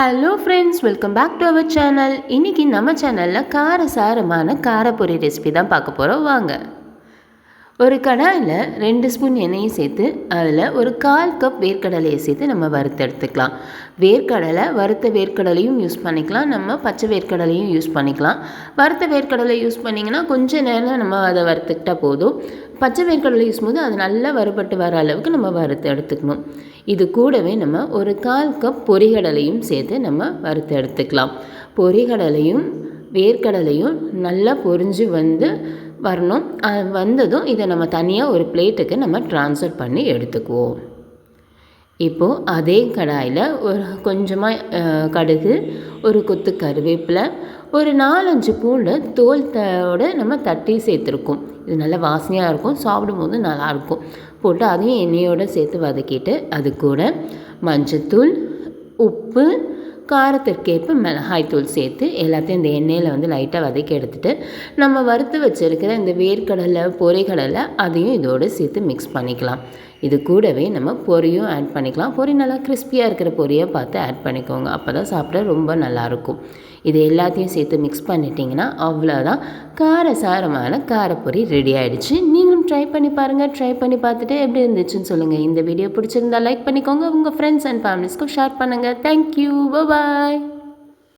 Hello friends welcome back to our channel இன்றைக்கி நம்ம சேனலில் காரசாரமான காரப்பொரி ரெசிபி தான் பார்க்க போகிறோம் வாங்க. ஒரு கடாயில் ரெண்டு ஸ்பூன் எண்ணெயும் சேர்த்து அதில் ஒரு கால் கப் வேர்க்கடலையை சேர்த்து நம்ம வறுத்து எடுத்துக்கலாம். வேர்க்கடலை வறுத்த வேர்க்கடலையும் யூஸ் பண்ணிக்கலாம். நம்ம பச்சை வேர்க்கடலையும் யூஸ் பண்ணிக்கலாம். வறுத்த வேர்க்கடலை யூஸ் பண்ணிங்கன்னா கொஞ்சம் நேரம் நம்ம அதை வறுத்துக்கிட்டால் போதும். பச்சை வேர்க்கடலை யூஸ் போது அது நல்லா வறுபட்டு வர அளவுக்கு நம்ம வறுத்து எடுத்துக்கணும். இது கூடவே நம்ம ஒரு கால் கப் பொரிகடலையும் சேர்த்து நம்ம வறுத்து எடுத்துக்கலாம். பொரிகடலையும் வேர்க்கடலையும் நல்லா பொரிஞ்சு வந்து வரணும். அது வந்ததும் இதை நம்ம தனியாக ஒரு பிளேட்டுக்கு நம்ம ட்ரான்ஸ்ஃபர் பண்ணி எடுத்துக்குவோம். இப்போது அதே கடாயில் ஒரு கொஞ்சமாக கடுகு ஒரு கொத்து கருவேப்பிலை ஒரு நாலஞ்சு பூண்டு தோல் தோட நம்ம தட்டி சேர்த்துருக்கோம். இது நல்லா வாசனையாக இருக்கும். சாப்பிடும்போது நல்லாயிருக்கும் போட்டு அதையும் எண்ணெயோடு சேர்த்து வதக்கிட்டு அது கூட மஞ்சத்தூள் உப்பு காரத்திற்கேற்ப மிளகாய்த்தூள் சேர்த்து எல்லாத்தையும் இந்த எண்ணெயில் வந்து லைட்டாக வதக்கி எடுத்துகிட்டு நம்ம வறுத்து வச்சுருக்கிற இந்த வேர்க்கடலை பொரிகடலை அதையும் இதோடு சேர்த்து மிக்ஸ் பண்ணிக்கலாம். இது கூடவே நம்ம பொரியும் ஆட் பண்ணிக்கலாம். பொரி நல்லா கிறிஸ்பியாக இருக்கிற பொரியை பார்த்து ஆட் பண்ணிக்கோங்க. அப்போ தான் சாப்பிட ரொம்ப நல்லாயிருக்கும். இது எல்லாத்தையும் சேர்த்து மிக்ஸ் பண்ணிட்டீங்கன்னா அவ்வளோதான் காரசாரமான காரப்பொரி ரெடி ஆகிடுச்சு நீங்களும் ட்ரை பண்ணி பாருங்கள் ட்ரை பண்ணி பார்த்துட்டு எப்படி இருந்துச்சுன்னு சொல்லுங்கள் இந்த வீடியோ பிடிச்சிருந்தா லைக் பண்ணிக்கோங்க. உங்கள் ஃப்ரெண்ட்ஸ் அண்ட் ஃபேமிலிஸ்க்கும் ஷேர் பண்ணுங்கள் தேங்க்யூ bye.